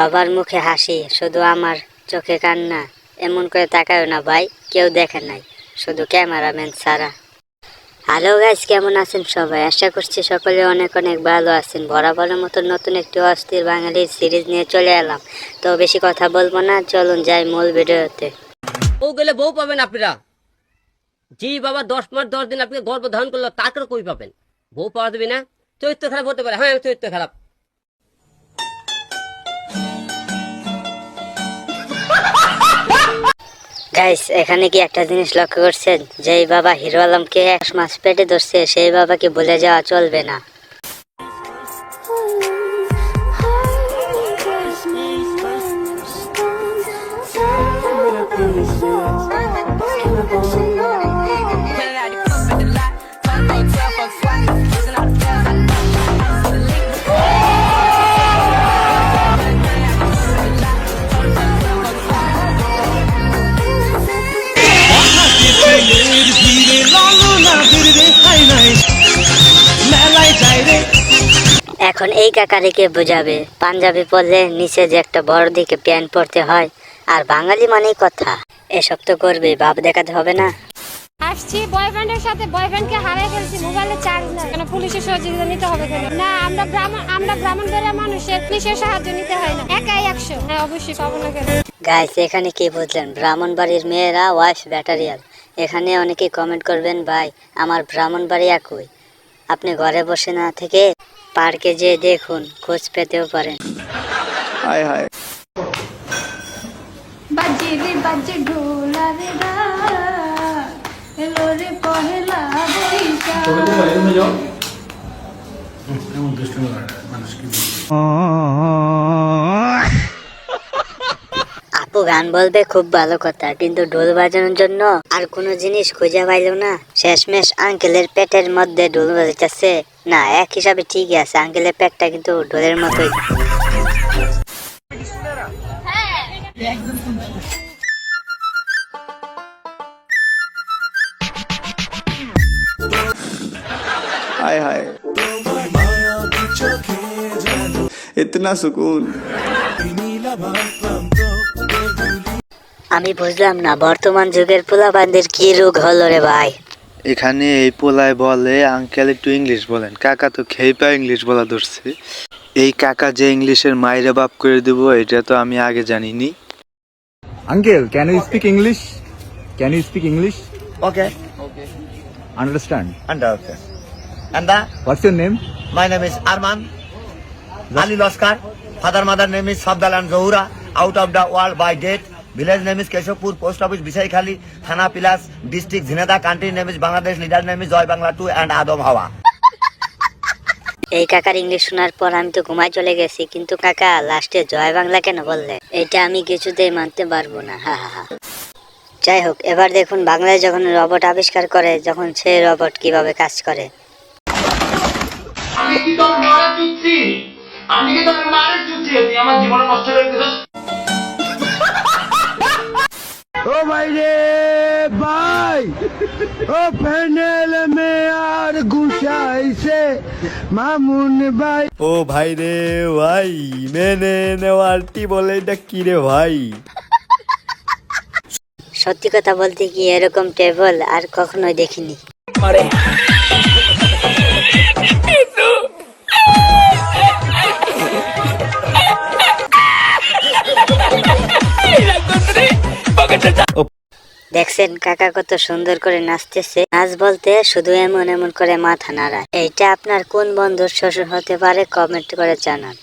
সবার মুখে হাসি, শুধু আমার চোখে কান্না, এমন করে তাকায় না ভাই, কেউ দেখে নাই, শুধু ক্যামেরাম্যান ছাড়া। হ্যালো গাইস কেমন আছেন সবাই? আশা করছি সকলে অনেক অনেক ভালো আছেন। বরাবরের মতো নতুন একটি অস্থির বাঙালির সিরিজ নিয়ে চলে এলাম। তো বেশি কথা বলব না, চলুন যাই মূল ভিডিওতে। ও গেলে বউ পাবেন আপনারা। জি বাবা দশ মাস, দশ দিন আপনি গর্ভ ধারণ করল তারপরে কই পাবেন? বউ পাওয়া দেবে না? চরিত্র খারাপ হতে পারে। হ্যাঁ চরিত্র খারাপ। গাইস এখানে কি একটা জিনিস লক্ষ্য করছেন? যেই বাবা হিরো আলমকে এক মাস পেটে ধরছে, সেই বাবাকে বলে যাওয়া চলবে না। এখন এই কাকারিকে বোঝাবে। পাঞ্জাবি পরলে নিচে যে একটা বড় দিকে প্যান্ট পরতে হয় আর বাঙালি মানেই কথা। এসব তো করবে ভাব দেখাতে হবে না। আসছি বয়ফ্রেন্ডের সাথে বয়ফ্রেন্ডকে হারিয়ে ফেলছি মোবাইলে চার্জ নাই। কেন পুলিশের সহযোগিতা নিতে হবে কেন? না আমরা ব্রাহ্মণ আমরা ব্রাহ্মণ বেড়ে মানুষের পুলিশের সাহায্য নিতে হয় না। একাই একশো। হ্যাঁ অবশ্যই পাবো না কেন? গাইস এখানে কি বুঝলেন? ব্রাহ্মণ বাড়ির মেয়েরা ওয়াইফ ব্যাটারিয়াল এখানে অনেকে কমেন্ট করবেন ভাই আমার ব্রাহ্মণ বাড়ি একই। আপনি ঘরে বসে না থেকে পার্কে যেয়ে দেখুন খোঁজ পেতেও পারেন। হায় হায়। বাজে রে বাজে ঢোলা রে এলো রে পহেলা বৈশাখ। আপু গান বলবে খুব ভালো কথা কিন্তু ঢোল বাজানোর জন্য আর কোনো জিনিস খুঁজে পাইল না শেষমেশ আঙ্কেলের পেটের মধ্যে ঢোল বাজাচ্ছে না এক হিসাবে ঠিকই আছে আঙ্কেলের পেটটা কিন্তু ঢোলের মতোই हाय हाय इतना सुकून আমি বুঝলাম না বর্তমান যুগের পোলাবানদের কি রোগ হলো রে ভাই? এখানে এই পোলায় বলে আঙ্কেল একটু ইংলিশ বলেন। কাকা তো খেয়ে পায় ইংলিশ বলা ধরছে। এই কাকা যে ইংলিশের মায়েরা বাপ করে দেবো এটা তো আমি আগে জানিনি। Uncle can you speak English can you speak English okay understand understand what's your name my name is Arman Jali Laskar father mother name is Sabdalan Jahura out of the world by date Village name is Keshopur. Post office Bisai Khali. Thana Pilas. District Zinada. Country name is Bangladesh. Leader name is Joy Bangla 2 and Adam Hawa. এই কাকার English শোনার পর আমি তো ঘুমায় চলে গেছি কিন্তু কাকা লাস্টে জয় বাংলা কেন বললে এটা আমি কিছুতেই মানতে পারব না হা হা হা যাই হোক এবার দেখুন বাংলায় যখন রবট আবিষ্কার করে যখন সে রবট কীভাবে কাজ করে আমি কি তোর মারে চুচ্ছি আমি কি তোর মারে চুচ্ছি আমার জীবন নষ্ট করে ও ভাই রে ভাই ও প্যানেল মে আর গুছাইছে মামুন ভাই। ও ভাই রে ভাই মেনে নেওয়ারটি বলে এটা কি রে ভাই? সত্যি কথা বলতে কি এরকম টেবল আর কখনোই দেখিনি। দেখছেন, কাকা কত সুন্দর করে নাচতেছে। নাচ বলতে শুধু এমন এমন করে মাথা নাড়া এইটা আপনার কোন বন্ধুর শ্বশুর হতে পারে? কমেন্ট করে জানান।